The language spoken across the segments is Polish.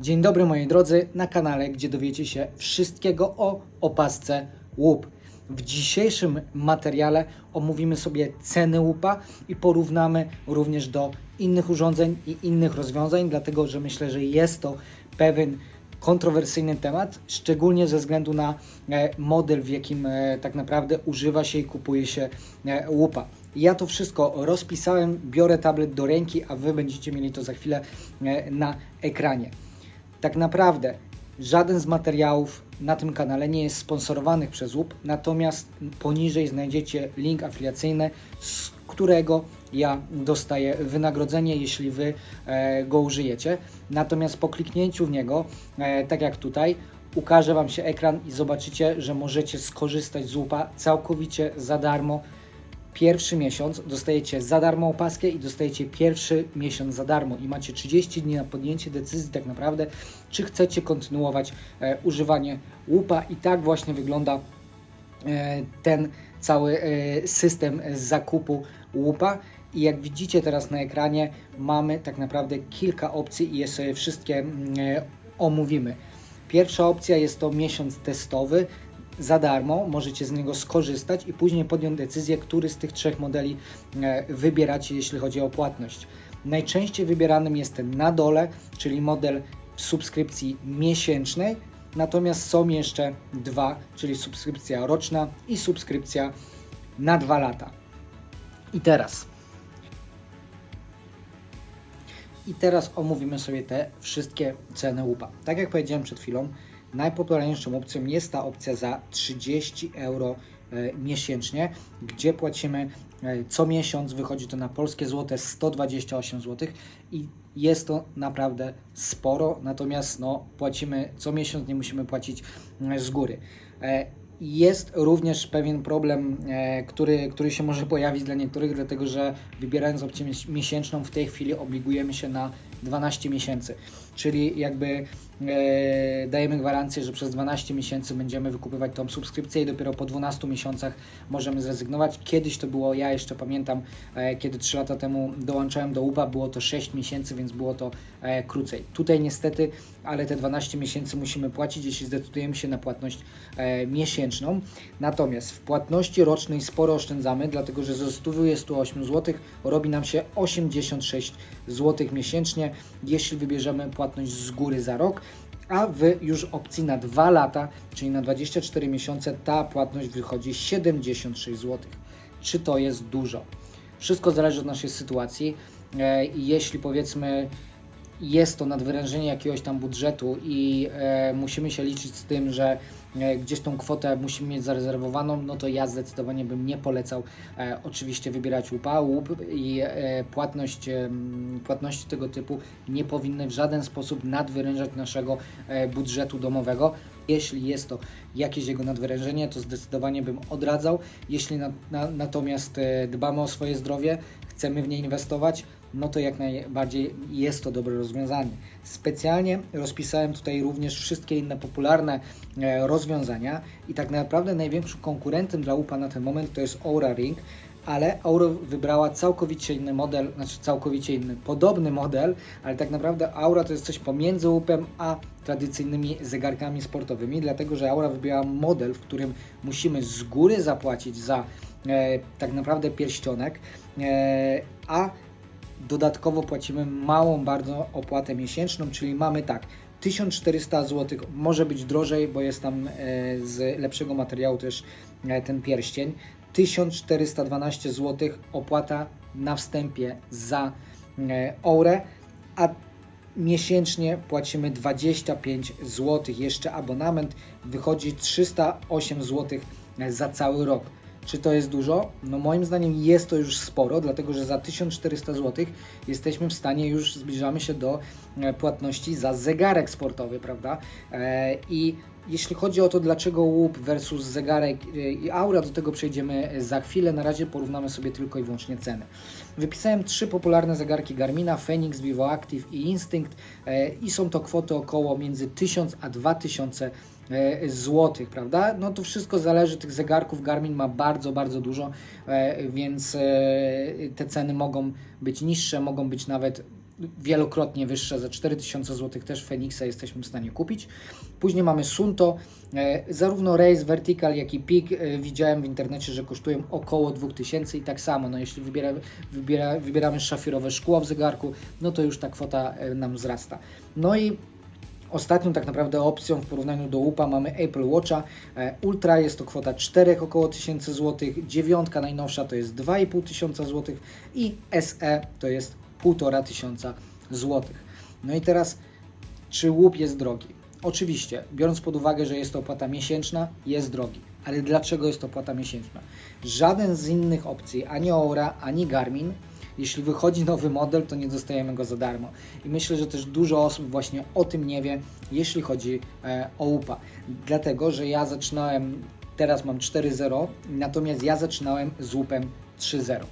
Dzień dobry moi drodzy, na kanale, gdzie dowiecie się wszystkiego o opasce łup. W dzisiejszym materiale omówimy sobie ceny łupa i porównamy również do innych urządzeń i innych rozwiązań, dlatego że myślę, że jest to pewien kontrowersyjny temat, szczególnie ze względu na e, model, w jakim e, tak naprawdę używa się i kupuje się e, łupa. Ja to wszystko rozpisałem, biorę tablet do ręki, a Wy będziecie mieli to za chwilę na ekranie. Tak naprawdę żaden z materiałów na tym kanale nie jest sponsorowanych przez łup, natomiast poniżej znajdziecie link afiliacyjny, z którego ja dostaję wynagrodzenie, jeśli Wy e, go użyjecie. Natomiast po kliknięciu w niego, e, tak jak tutaj, ukaże Wam się ekran i zobaczycie, że możecie skorzystać z łupa całkowicie za darmo pierwszy miesiąc dostajecie za darmo opaskę i dostajecie pierwszy miesiąc za darmo i macie 30 dni na podjęcie decyzji tak naprawdę, czy chcecie kontynuować e, używanie łupa i tak właśnie wygląda e, ten cały e, system zakupu łupa. I jak widzicie teraz na ekranie, mamy tak naprawdę kilka opcji i je sobie wszystkie mm, e, omówimy. Pierwsza opcja jest to miesiąc testowy, za darmo, możecie z niego skorzystać i później podjąć decyzję, który z tych trzech modeli e, wybieracie, jeśli chodzi o płatność. Najczęściej wybieranym jest ten na dole, czyli model subskrypcji miesięcznej, natomiast są jeszcze dwa, czyli subskrypcja roczna i subskrypcja na dwa lata. I teraz. I teraz omówimy sobie te wszystkie ceny łupa. Tak jak powiedziałem przed chwilą, Najpopularniejszą opcją jest ta opcja za 30 euro e, miesięcznie, gdzie płacimy e, co miesiąc, wychodzi to na polskie złote 128 zł i jest to naprawdę sporo, natomiast no, płacimy co miesiąc, nie musimy płacić e, z góry. Jest również pewien problem, który, który się może pojawić dla niektórych, dlatego że wybierając opcję miesięczną, w tej chwili obligujemy się na 12 miesięcy, czyli jakby e, dajemy gwarancję, że przez 12 miesięcy będziemy wykupywać tą subskrypcję i dopiero po 12 miesiącach możemy zrezygnować. Kiedyś to było, ja jeszcze pamiętam, e, kiedy 3 lata temu dołączałem do UPA, było to 6 miesięcy, więc było to e, krócej. Tutaj niestety, ale te 12 miesięcy musimy płacić, jeśli zdecydujemy się na płatność miesięczną. Natomiast w płatności rocznej sporo oszczędzamy, dlatego że ze 128 zł robi nam się 86 zł miesięcznie, jeśli wybierzemy płatność z góry za rok, a w już opcji na 2 lata, czyli na 24 miesiące, ta płatność wychodzi 76 zł. Czy to jest dużo? Wszystko zależy od naszej sytuacji. E, jeśli powiedzmy jest to nadwyrężenie jakiegoś tam budżetu i e, musimy się liczyć z tym, że e, gdzieś tą kwotę musimy mieć zarezerwowaną, no to ja zdecydowanie bym nie polecał e, oczywiście wybierać łupa. Łup i e, płatność, e, płatności tego typu nie powinny w żaden sposób nadwyrężać naszego e, budżetu domowego. Jeśli jest to jakieś jego nadwyrężenie, to zdecydowanie bym odradzał. Jeśli na, na, natomiast e, dbamy o swoje zdrowie, chcemy w nie inwestować, no to jak najbardziej jest to dobre rozwiązanie. Specjalnie rozpisałem tutaj również wszystkie inne popularne e, rozwiązania i tak naprawdę największym konkurentem dla UPA na ten moment to jest Aura Ring, ale Aura wybrała całkowicie inny model, znaczy całkowicie inny, podobny model, ale tak naprawdę Aura to jest coś pomiędzy łupem a tradycyjnymi zegarkami sportowymi, dlatego że Aura wybrała model, w którym musimy z góry zapłacić za e, tak naprawdę pierścionek, e, a dodatkowo płacimy małą bardzo opłatę miesięczną, czyli mamy tak 1400 zł, może być drożej, bo jest tam e, z lepszego materiału też e, ten pierścień. 1412 zł opłata na wstępie za e, Aurę, a miesięcznie płacimy 25 zł. Jeszcze abonament wychodzi 308 zł za cały rok. Czy to jest dużo? No moim zdaniem jest to już sporo, dlatego że za 1400 zł jesteśmy w stanie, już zbliżamy się do e, płatności za zegarek sportowy, prawda? E, I jeśli chodzi o to, dlaczego łup versus zegarek e, i aura, do tego przejdziemy za chwilę. Na razie porównamy sobie tylko i wyłącznie ceny. Wypisałem trzy popularne zegarki Garmina, Phoenix, Vivo Active i Instinct i są to kwoty około między 1000 a 2000 E, złotych, prawda? No to wszystko zależy, tych zegarków Garmin ma bardzo, bardzo dużo, e, więc e, te ceny mogą być niższe, mogą być nawet wielokrotnie wyższa, za 4000 zł też Fenixa jesteśmy w stanie kupić. Później mamy Sunto, e, zarówno Race Vertical, jak i Peak e, widziałem w internecie, że kosztują około 2000 i tak samo, no jeśli wybiera, wybiera, wybieramy szafirowe szkło w zegarku, no to już ta kwota e, nam wzrasta. No i Ostatnią tak naprawdę opcją w porównaniu do łupa mamy Apple Watcha e, Ultra, jest to kwota 4 około 1000 zł, dziewiątka najnowsza to jest 2,5 tysiąca zł i SE to jest 1,5 tysiąca złotych. No i teraz, czy łup jest drogi? Oczywiście, biorąc pod uwagę, że jest to opłata miesięczna, jest drogi. Ale dlaczego jest to opłata miesięczna? Żaden z innych opcji, ani Aura, ani Garmin, jeśli wychodzi nowy model, to nie dostajemy go za darmo. I myślę, że też dużo osób właśnie o tym nie wie, jeśli chodzi e, o UPA. Dlatego, że ja zaczynałem, teraz mam 4.0, natomiast ja zaczynałem z łupem 3.0.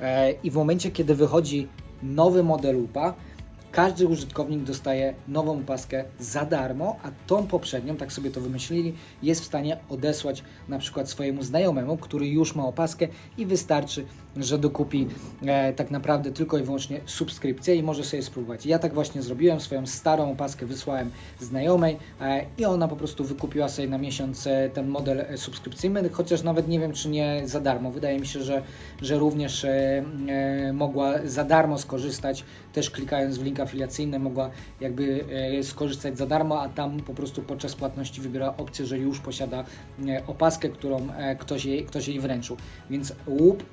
E, I w momencie, kiedy wychodzi nowy model UPA, każdy użytkownik dostaje nową paskę za darmo, a tą poprzednią, tak sobie to wymyślili, jest w stanie odesłać na przykład swojemu znajomemu, który już ma opaskę i wystarczy, że dokupi e, tak naprawdę tylko i wyłącznie subskrypcję i może sobie spróbować. Ja tak właśnie zrobiłem, swoją starą opaskę wysłałem znajomej e, i ona po prostu wykupiła sobie na miesiąc e, ten model e, subskrypcyjny, chociaż nawet nie wiem, czy nie za darmo. Wydaje mi się, że, że również e, e, mogła za darmo skorzystać, też klikając w link afiliacyjny, mogła jakby e, skorzystać za darmo, a tam po prostu podczas płatności wybiera opcję, że już posiada e, opaskę, którą e, ktoś jej, ktoś jej wręczył. Więc łup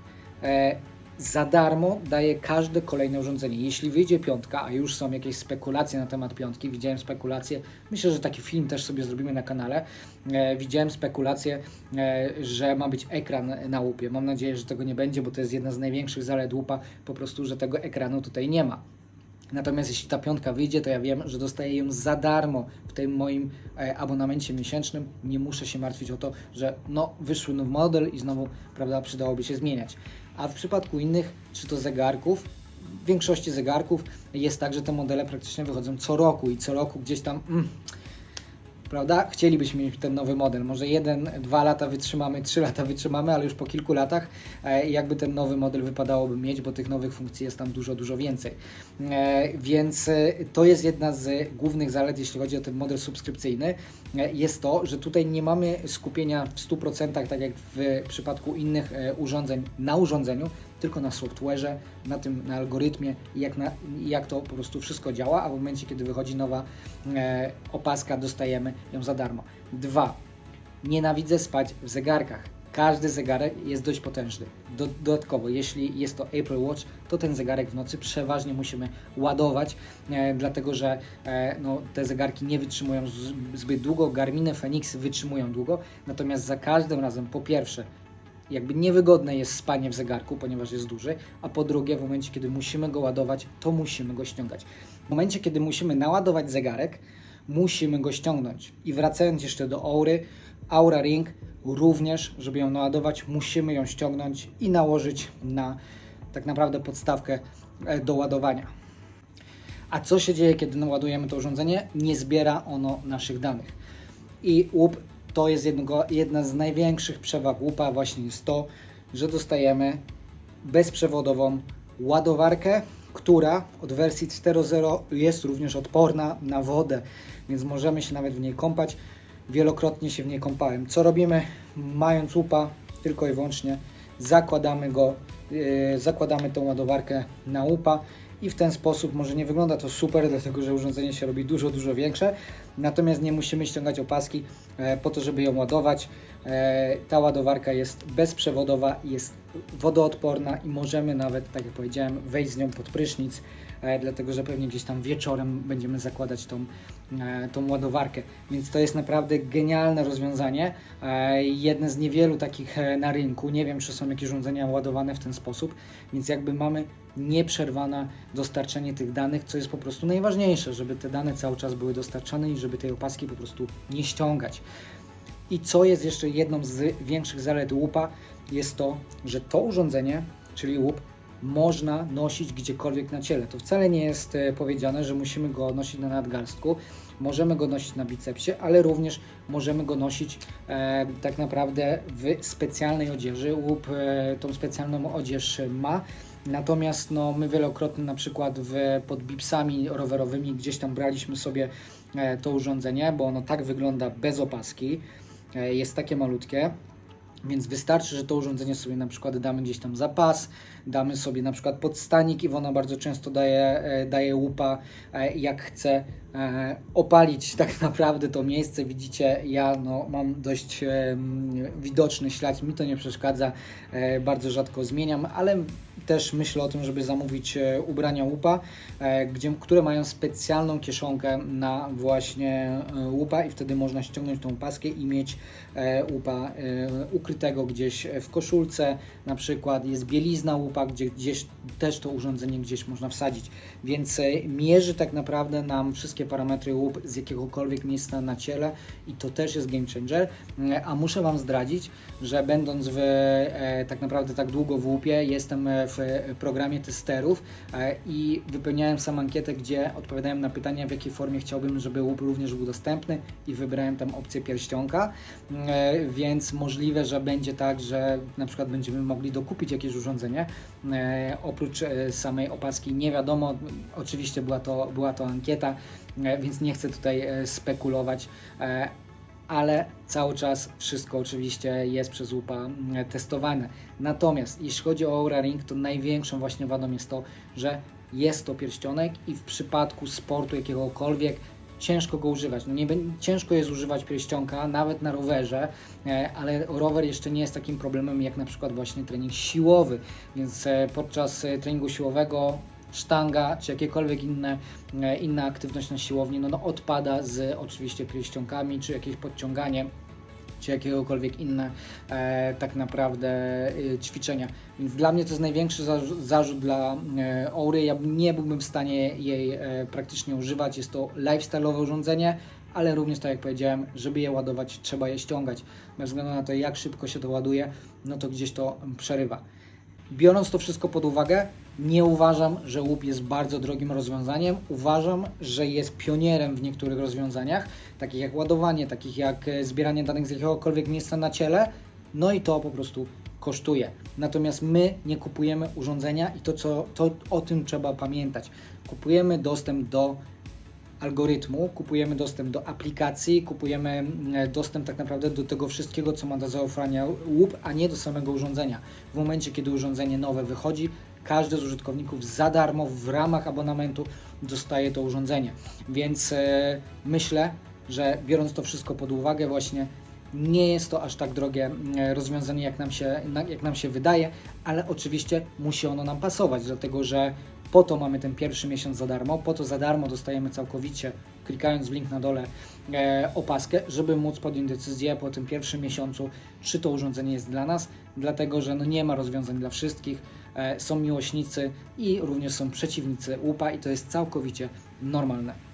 za darmo daje każde kolejne urządzenie. Jeśli wyjdzie piątka, a już są jakieś spekulacje na temat piątki, widziałem spekulacje, myślę, że taki film też sobie zrobimy na kanale, e, widziałem spekulacje, e, że ma być ekran na łupie. Mam nadzieję, że tego nie będzie, bo to jest jedna z największych zalet łupa, po prostu, że tego ekranu tutaj nie ma. Natomiast jeśli ta piątka wyjdzie, to ja wiem, że dostaję ją za darmo w tym moim e, abonamencie miesięcznym. Nie muszę się martwić o to, że no wyszły nowy model i znowu, prawda, przydałoby się zmieniać. A w przypadku innych, czy to zegarków, w większości zegarków jest tak, że te modele praktycznie wychodzą co roku i co roku gdzieś tam. Mm, prawda? Chcielibyśmy mieć ten nowy model. Może jeden, dwa lata wytrzymamy, trzy lata wytrzymamy, ale już po kilku latach e, jakby ten nowy model wypadałoby mieć, bo tych nowych funkcji jest tam dużo, dużo więcej. E, więc e, to jest jedna z głównych zalet, jeśli chodzi o ten model subskrypcyjny, jest to, że tutaj nie mamy skupienia w 100%, tak jak w przypadku innych urządzeń, na urządzeniu, tylko na software'ze, na tym, na algorytmie jak, na, jak to po prostu wszystko działa, a w momencie, kiedy wychodzi nowa e, opaska, dostajemy ją za darmo. Dwa, nienawidzę spać w zegarkach. Każdy zegarek jest dość potężny. Do, dodatkowo, jeśli jest to Apple Watch, to ten zegarek w nocy przeważnie musimy ładować, e, dlatego że e, no, te zegarki nie wytrzymują z, zbyt długo. Garminy Fenix wytrzymują długo, natomiast za każdym razem, po pierwsze, jakby niewygodne jest spanie w zegarku, ponieważ jest duży, a po drugie, w momencie, kiedy musimy go ładować, to musimy go ściągać. W momencie, kiedy musimy naładować zegarek, musimy go ściągnąć. I wracając jeszcze do Aury, Aura Ring również, żeby ją naładować, musimy ją ściągnąć i nałożyć na tak naprawdę podstawkę e, do ładowania. A co się dzieje, kiedy naładujemy to urządzenie? Nie zbiera ono naszych danych. I łup to jest jednego, jedna z największych przewag łupa, właśnie jest to, że dostajemy bezprzewodową ładowarkę, która od wersji 4.0 jest również odporna na wodę, więc możemy się nawet w niej kąpać. Wielokrotnie się w niej kąpałem. Co robimy, mając łupa, tylko i wyłącznie zakładamy go, yy, zakładamy tą ładowarkę na łupa i w ten sposób może nie wygląda to super, dlatego że urządzenie się robi dużo, dużo większe, natomiast nie musimy ściągać opaski e, po to, żeby ją ładować. E, ta ładowarka jest bezprzewodowa, jest wodoodporna i możemy nawet, tak jak powiedziałem, wejść z nią pod prysznic, e, dlatego że pewnie gdzieś tam wieczorem będziemy zakładać tą, tą ładowarkę. Więc to jest naprawdę genialne rozwiązanie. Jedne z niewielu takich na rynku. Nie wiem, czy są jakieś urządzenia ładowane w ten sposób, więc jakby mamy nieprzerwane dostarczenie tych danych, co jest po prostu najważniejsze, żeby te dane cały czas były dostarczane i żeby tej opaski po prostu nie ściągać. I co jest jeszcze jedną z większych zalet łupa, jest to, że to urządzenie, czyli łup, można nosić gdziekolwiek na ciele. To wcale nie jest e, powiedziane, że musimy go nosić na nadgarstku. Możemy go nosić na bicepsie, ale również możemy go nosić e, tak naprawdę w specjalnej odzieży. Łup e, tą specjalną odzież ma Natomiast no, my wielokrotnie na przykład w, pod bipsami rowerowymi gdzieś tam braliśmy sobie e, to urządzenie, bo ono tak wygląda bez opaski. E, jest takie malutkie. Więc wystarczy, że to urządzenie sobie na przykład damy gdzieś tam za pas, damy sobie na przykład podstanik. Iwona bardzo często daje, e, daje łupa, jak chce opalić tak naprawdę to miejsce. Widzicie, ja no, mam dość e, widoczny ślad, mi to nie przeszkadza, e, bardzo rzadko zmieniam, ale też myślę o tym, żeby zamówić e, ubrania łupa, e, gdzie, które mają specjalną kieszonkę na właśnie e, łupa i wtedy można ściągnąć tą paskę i mieć e, łupa e, ukrytego gdzieś w koszulce, na przykład jest bielizna łupa, gdzie gdzieś też to urządzenie gdzieś można wsadzić, więc e, mierzy tak naprawdę nam wszystkie parametry łup z jakiegokolwiek miejsca na ciele i to też jest game changer, E, a muszę Wam zdradzić, że będąc w, e, tak naprawdę tak długo w łupie, jestem w programie testerów e, i wypełniałem sam ankietę, gdzie odpowiadałem na pytania, w jakiej formie chciałbym, żeby łup również był dostępny i wybrałem tam opcję pierścionka, więc możliwe, że będzie tak, że na przykład będziemy mogli dokupić jakieś urządzenie, oprócz samej opaski, nie wiadomo, oczywiście była to, była to ankieta, więc nie chcę tutaj e, spekulować, e, ale cały czas wszystko oczywiście jest przez łupa testowane. Natomiast jeśli chodzi o Aura Ring, to największą właśnie wadą jest to, że jest to pierścionek i w przypadku sportu jakiegokolwiek ciężko go używać. No nie, ciężko jest używać pierścionka nawet na rowerze, e, ale rower jeszcze nie jest takim problemem jak na przykład właśnie trening siłowy, więc e, podczas e, treningu siłowego sztanga czy jakiekolwiek inne, e, inna aktywność na siłowni no, no odpada z oczywiście pierścionkami czy jakieś podciąganie czy jakiegokolwiek inne e, tak naprawdę e, ćwiczenia. Więc dla mnie to jest największy zarzut, zarzut dla e, Aury. Ja nie byłbym w stanie jej e, praktycznie używać. Jest to lifestyle'owe urządzenie, ale również tak jak powiedziałem, żeby je ładować, trzeba je ściągać. Bez względu na to, jak szybko się to ładuje, no to gdzieś to przerywa. Biorąc to wszystko pod uwagę, nie uważam, że łup jest bardzo drogim rozwiązaniem. Uważam, że jest pionierem w niektórych rozwiązaniach, takich jak ładowanie, takich jak e, zbieranie danych z jakiegokolwiek miejsca na ciele. No i to po prostu kosztuje. Natomiast my nie kupujemy urządzenia i to, co, to o tym trzeba pamiętać. Kupujemy dostęp do algorytmu, kupujemy dostęp do aplikacji, kupujemy mm, dostęp tak naprawdę do tego wszystkiego, co ma do zaoferowania łup, a nie do samego urządzenia. W momencie, kiedy urządzenie nowe wychodzi, każdy z użytkowników za darmo w ramach abonamentu dostaje to urządzenie. Więc e, myślę, że biorąc to wszystko pod uwagę, właśnie nie jest to aż tak drogie rozwiązanie, jak nam, się, jak nam się wydaje, ale oczywiście musi ono nam pasować, dlatego że po to mamy ten pierwszy miesiąc za darmo, po to za darmo dostajemy całkowicie, klikając w link na dole, e, opaskę, żeby móc podjąć decyzję po tym pierwszym miesiącu, czy to urządzenie jest dla nas, dlatego że no nie ma rozwiązań dla wszystkich, są miłośnicy i również są przeciwnicy łupa i to jest całkowicie normalne.